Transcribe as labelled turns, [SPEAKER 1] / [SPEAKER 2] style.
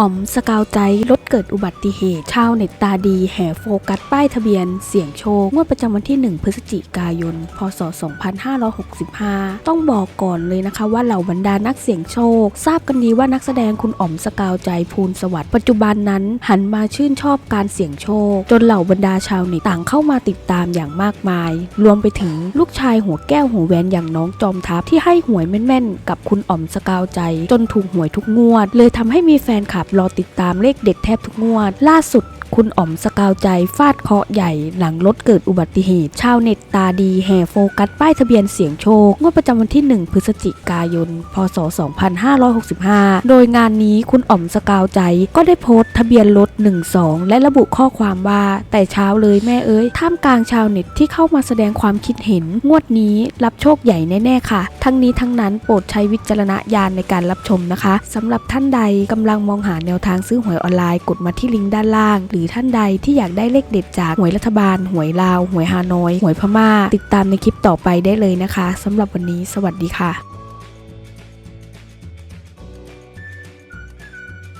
[SPEAKER 1] อ๋อมสกาวใจรถเกิดอุบัติเหตุชาวเน็ตตาดีแห่โฟกัสป้ายทะเบียน เสี่ยงโชคงวดประจำวันที่ 1 พฤศจิกายน พศ 2565 ต้องบอกก่อนเลยนะคะว่าเหล่าบรรดานักเสี่ยงโชค ทราบกันดีว่านักแสดงคุณอ๋อมสกาวใจภูลสวัสดิ์ปัจจุบันนั้นหันมาชื่นชอบการเสี่ยงโชค จนเหล่าบรรดาชาวเน็ตต่างเข้ามาติดตามอย่างมากมาย รวมไปถึงลูกชายหัวแก้วหัวแหวนอย่างน้องจอมทัพที่ให้หวยแม่นๆ กับคุณอ๋อมสกาวใจ จนถูกหวยทุกงวด เลยทำให้มีแฟนคลับรอติดตามเลขเด็ดแทบทุกงวด ล่าสุด คุณอ๋อมสกาวใจฟาดเคาะใหญ่หลังรถเกิดอุบัติเหตุ ชาวเน็ตตาดีแห่โฟกัสป้ายทะเบียนเสียงโชคงวดประจำวันที่ 1 พฤศจิกายน พศ 2565 โดยงานนี้คุณอ๋อมสกาวใจก็ได้โพสต์ทะเบียนรถ 12 และระบุข้อความว่า แต่เช้าเลยแม่เอ้ย ท่ามกลางชาวเน็ตที่เข้ามาแสดงความคิดเห็น งวดนี้รับโชคใหญ่แน่ๆค่ะ ทั้งนี้ทั้งนั้นโปรดใช้วิจารณญาณในการรับชมนะคะสำหรับท่านใดกำลังมองหาแนวทางซื้อหวยออนไลน์กดมาที่ลิงก์ด้านล่างหรือรือท่านใดที่อยากได้เลขเด็ดจากหวยรัฐบาล หวยลาว หวยฮานอย หวยพม่า ติดตามในคลิปต่อไปได้เลยนะคะสำหรับวันนี้ สวัสดีค่ะ